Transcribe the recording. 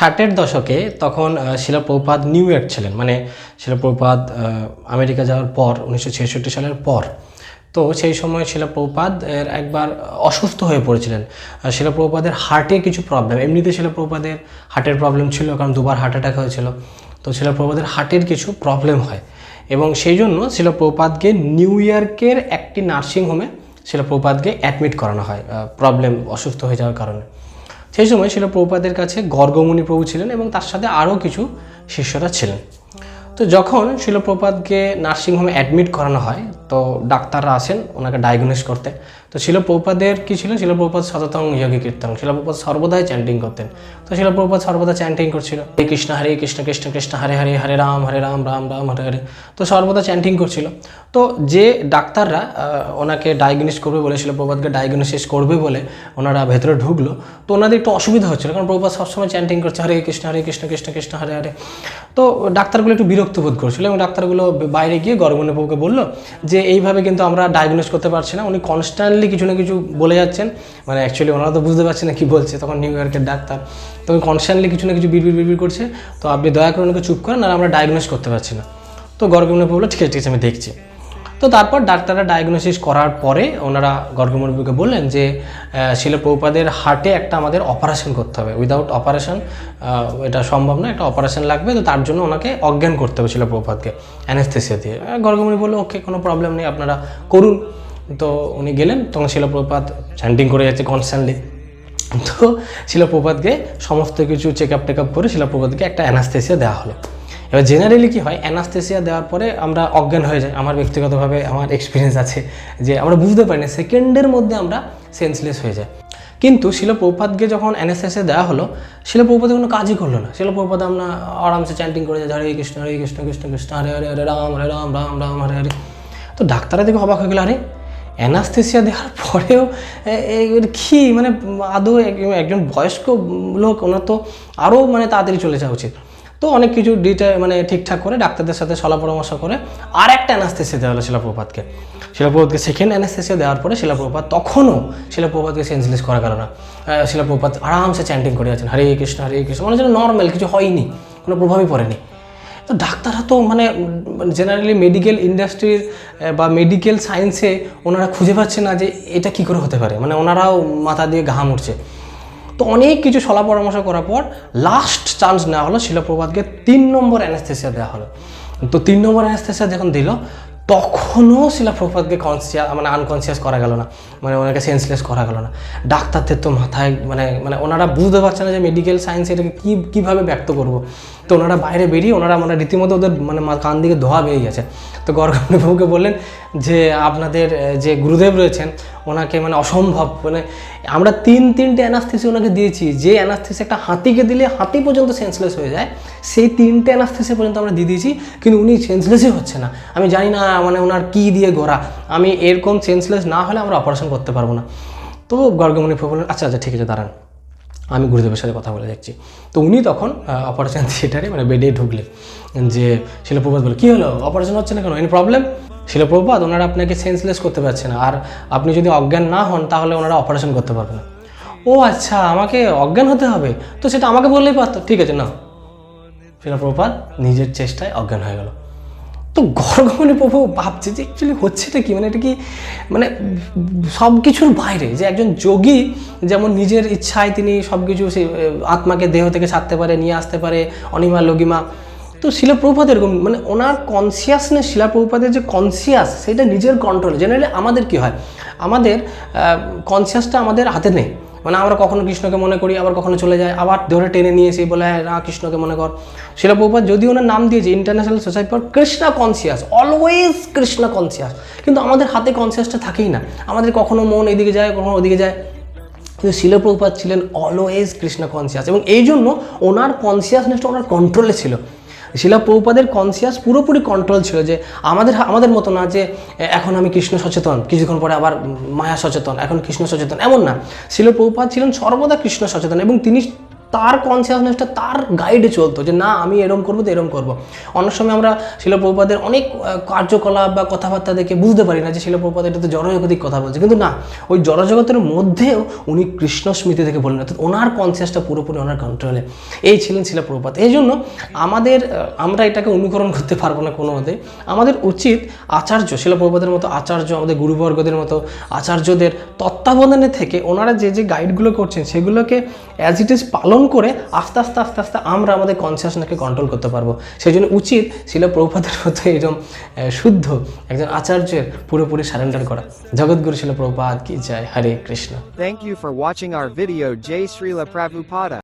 ষাটের দশকে তখন শিলাপ্রপাত নিউ ইয়র্ক ছিলেন। মানে শিলাপ্রপাত আমেরিকা যাওয়ার পর উনিশশো ছেষট্টি সালের পর। তো সেই সময় শিলাপ্রপাত এর একবার অসুস্থ হয়ে পড়েছিলেন। আহ, শিলা প্রভুপাদের হার্টে কিছু প্রবলেম এমনিতে শিলা প্রভুপাদের হার্টের প্রবলেম ছিল কারণ দুবার হার্ট অ্যাটাক হয়েছিল। তো শিলা প্রভুপাদের হার্টের কিছু প্রবলেম হয়। এবং সেই জন্য শিলা প্রভুপাদকে নিউ ইয়র্কের একটি নার্সিং হোমে শিলা অ্যাডমিট করানো হয়। প্রবলেম অসুস্থ হয়ে যাওয়ার কারণে। সেই সময় শিল প্রভুপাদের কাছে গর্গমণি প্রভু ছিলেন এবং তার সাথে আরও কিছু শিষ্যরা ছিলেন। তো যখন শিলপ্রপাতকে নার্সিংহোমে অ্যাডমিট করানো হয় তো ডাক্তাররা আসেন ওনাকে ডায়াগনোস করতে। তো শিল প্রভুপাদের কী ছিল? শিল প্রভুপাদ সততং যোগী কীর্তন। শিল প্রভুপাদ সর্বদাই চ্যান্টিং করতেন। তো শিল প্রভুপাদ সর্বদা চ্যান্টিং করছিল। হরে কৃষ্ণ হরে কৃষ্ণ কৃষ্ণ কৃষ্ণ, হরে হরে হরে রাম হরে রাম রাম রাম, হরে হরে। তো সর্বদা চ্যান্টিং করছিল। তো যে ডাক্তাররা ওনাকে ডায়াগনোস করবে বলে শিল প্রভুপাদকে ডায়াগনোসিস করবে বলে ওনারা ভেতরে ঢুকলো, তো ওনাদের একটু অসুবিধা হচ্ছিল। কারণ প্রভুপাদ সবসময় চ্যান্টিং করছে, হরে কৃষ্ণ হরে কৃষ্ণ কৃষ্ণ কৃষ্ণ, হরে হরে। তো ডাক্তারগুলো একটু বিরক্ত বোধ করছিল এবং ডাক্তারগুলো বাইরে গিয়ে প্রভুকে বলল যে এইভাবে কিন্তু আমরা ডায়াগনোস করতে পারছি না। উনি কনস্ট্যান্টলি কিছু না কিছু বলে যাচ্ছেন। মানে অ্যাকচুয়ালি ওনারা তো বুঝতে পারছে না কী বলছে। তখন নিউ ইয়র্কের ডাক্তার। তো উনি কনস্ট্যান্টলি কিছু না কিছু বিড়বিড় বিড়বিড় করছে। তো আপনি দয়া করে ওনাকে চুপ করেন, আর আমরা ডায়াগনোস করতে পারছি না। তো গর্গমণি মনে পড়ল ঠিক আছে ঠিক আছে, আমি দেখছি। তো তারপর ডাক্তাররা ডায়াগনোসিস করার পরে ওনারা গর্গমণিকে বললেন যে আহ, শিল প্রভুপাদের হার্টে একটা আমাদের অপারেশন করতে হবে। উইদাউট অপারেশন এটা সম্ভব না একটা অপারেশন লাগবে। তো তার জন্য ওনাকে অজ্ঞান করতে হবে শিল প্রভুপাদকে অ্যানেস্থেসিয়া দিয়ে গর্গমণি বলল ওকে কোনো প্রবলেম নেই আপনারা করুন। তো উনি গেলেন তখন শিল প্রভুপাত চ্যান্টিং করে যাচ্ছে কনস্ট্যান্টলি তো শিলাপ্রপাতকে সমস্ত কিছু চেক আপ টেক আপ করে শিলাপ্রপাতকে একটা অ্যানাস্থেসিয়া দেওয়া হলো। এবার জেনারেলি কি হয় অ্যানাস্থেসিয়া দেওয়ার পরে আমরা অজ্ঞান হয়ে যাই। আমার ব্যক্তিগতভাবে আমার এক্সপিরিয়েন্স আছে যে আমরা বুঝতে পারি না সেকেন্ডের মধ্যে আমরা সেন্সলেস হয়ে যাই। কিন্তু শিলপ্রপাতকে যখন অ্যানাস্থেসিয়া দেওয়া হলো, শিলপ্রপাতে কোনো কাজই করল না। শিলপ্রপাত আমরা আরামসে চ্যান্টিং করে যাই, হরে কৃষ্ণ হরে কৃষ্ণ কৃষ্ণ কৃষ্ণ, হরে হরে হরে রাম হরে রাম রাম রাম, হরে হরে। তো ডাক্তাররা দেখে অবাক হয়ে গেল, আরে অ্যানাস্থেসিয়া দেওয়ার পরেও কী? মানে আদৌ এক- একজন বয়স্ক লোক, ওনার তো আরও মানে তাড়াতাড়ি চলে যাওয়া উচিত। তো অনেক কিছু ডিটে মানে ঠিকঠাক করে ডাক্তারদের সাথে সলা পরামর্শ করে। আর একটা অ্যানাস্থেসিয়া দেওয়া হলো শিলাপ্রপাতকে। শিলাপ্রপাতকে সেকেন্ড অ্যানাস্থেসিয়া দেওয়ার পরে শিলাপ্রপাত তখনও শিলাপ্রপাতকে সেন্সলেস করা গেল না শিলাপ্রপাত আরামসে চ্যান্টিং করে যাচ্ছেন, হরে কৃষ্ণ হরে কৃষ্ণ মানে যেন নর্মাল কিছু হয়নি, কোনো প্রভাবই পড়েনি। তো ডাক্তাররা তো মানে জেনারেলি মেডিকেল ইন্ডাস্ট্রির বা মেডিকেল সায়েন্সে ওনারা খুঁজে পাচ্ছে না যে এটা কি করে হতে পারে। মানে ওনারাও মাথা দিয়ে ঘাম উঠছে। তো অনেক কিছু সলা পরামর্শ করার পর লাস্ট চান্স নেওয়া হলো শিলপ্রপাতকে তিন নম্বর অ্যানাস্থেসিয়া দেওয়া হলো। তো তিন নম্বর অ্যানাস্থেসিয়া যখন দিল, তখনও শিলাপ্রপাতকে কনসিয়াস মানে আনকনসিয়াস করা গেল না। মানে ওনাকে সেন্সলেস করা গেল না। ডাক্তারদের তো মাথায় মানে মানে ওনারা বুঝতে পারছে না যে মেডিকেল সায়েন্স এটাকে কী, কীভাবে ব্যক্ত করব। তো ওনারা বাইরে বেরিয়ে ওনারা মানে রীতিমতো ওদের মানে কান দিকে ধোয়া বেরিয়ে গেছে। তো গর্গমণিবাবুকে বললেন যে, আপনাদের যে গুরুদেব রয়েছেন ওনাকে মানে অসম্ভব মানে আমরা তিন, তিনটে অ্যানাস্থেসি ওনাকে দিয়েছি। যে অ্যানাস্থেসি একটা হাতিকে দিলে হাতি পর্যন্ত সেন্সলেস হয়ে যায়, সেই তিনটে অ্যানাস্থেসি পর্যন্ত আমরা দিয়ে দিয়েছি, কিন্তু উনি সেন্সলেসই হচ্ছে না। আমি জানি না মানে ওনার কী দিয়ে গড়া। আমি এরকম সেন্সলেস না হলে আমরা অপারেশন করতে পারব না। তো গর্গমণি বললেন আচ্ছা আচ্ছা ঠিক আছে, দাঁড়ান। আমি গুরুদেবের সাথে কথা বলে দেখছি। তো উনি তখন অপারেশন থিয়েটারে মানে বেডে ঢুকলেন। যে শিলপ্রপাত বলে কী হলো? অপারেশন হচ্ছে না কেন? এনি প্রবলেম শিলপ্রপাত ওনারা আপনাকে সেন্সলেস করতে পারছে না। আর আপনি যদি অজ্ঞান না হন, তাহলে ওনারা অপারেশন করতে পারবে না। ও আচ্ছা আমাকে অজ্ঞান হতে হবে? তো সেটা আমাকে বললেই পারতো। ঠিক আছে না শিলপ্রপাত নিজের চেষ্টায় অজ্ঞান হয়ে গেল। তো গর্গমণি প্রভু ভাবছে যে অ্যাকচুয়ালি হচ্ছেটা কি? মানে এটা কি মানে সব কিছুর বাইরে, যে একজন যোগী যেমন নিজের ইচ্ছায় তিনি সব কিছু আত্মাকে দেহ থেকে ছাড়তে পারে, নিয়ে আসতে পারে, অনিমা লঘিমা তো শিলাপ্রভুপাত এরকম মানে ওনার কনসিয়াসনেস শিলাপ্রভুপাদের যে কনসিয়াস সেটা নিজের কন্ট্রোল জেনারেলি আমাদের কি হয়? আমাদের কনসিয়াসটা আমাদের হাতে নেই। মানে আমরা কখনো কৃষ্ণকে মনে করি, আবার কখনো চলে যায়, আবার ধরে টেনে নিয়ে এসে বলে হ্যাঁ রা কৃষ্ণকে মনে কর। শিলাপ্রভুপাত যদি ওনার নাম দিয়েছে international society for Krishna conscious always Krishna conscious কিন্তু আমাদের হাতে কনসিয়াসটা থাকেই না। আমাদের কখনো মন এদিকে যায়, কখনো ওদিকে যায়। কিন্তু শিলপ্রভুপাত ছিলেন অলওয়েজ কৃষ্ণ কনসিয়াস এবং এই জন্য ওনার কনসিয়াসনেসটা ওনার কন্ট্রোলে ছিল। শিলা প্রভুপাদের কনসিয়াস পুরোপুরি কন্ট্রোল ছিল যে আমাদের আমাদের মতো না যে এখন আমি কৃষ্ণ সচেতন, কিছুক্ষণ পরে আবার মায়া সচেতন, এখন কৃষ্ণ সচেতন, এমন না। শিল প্রভুপাত ছিলেন সর্বদা কৃষ্ণ সচেতন এবং তিনি তার কনসিয়াসনেসটা তার গাইডে চলতো যে, না, আমি এরম করব, তো এরম করব। অনেক সময় আমরা শিলপ্রপাদের অনেক কার্যকলাপ বা কথাবার্তা দেখে বুঝতে পারি না যে, শিলপ্রপাত, এটা তো জড়জগতিক কথা বলছে। কিন্তু না, ওই জড়জগতের মধ্যেও উনি কৃষ্ণ স্মৃতি থেকে বললেন অর্থাৎ ওনার কনসিয়াসটা পুরোপুরি ওনার কন্ট্রোলে এই ছিলেন শিলপ্রপাত। এই জন্য আমাদের আমরা এটাকে অনুকরণ করতে পারব না কোনো মতে আমাদের উচিত আচার্য, শিলপ্রপাতের মতো আচার্য, আমাদের গুরুবর্গদের মতো আচার্যদের তত্ত্বাবধানে থেকে ওনারা যে যে গাইডগুলো করছেন, সেগুলোকে অ্যাজ ইট ইজ পালন করে আস্তে আস্তে আস্তে আস্তে আমরা আমাদের কনসিয়াসনেসকে কন্ট্রোল করতে পারব। সেই জন্য উচিত ছিল প্রভুপাতের মতো এরকম শুদ্ধ একজন আচার্যের পুরোপুরি সারেন্ডার করা। জগৎগুরু ছিল প্রভুপাত কি জয়, Hare Krishna. Thank you for watching our video Joy Srila Prabhupada.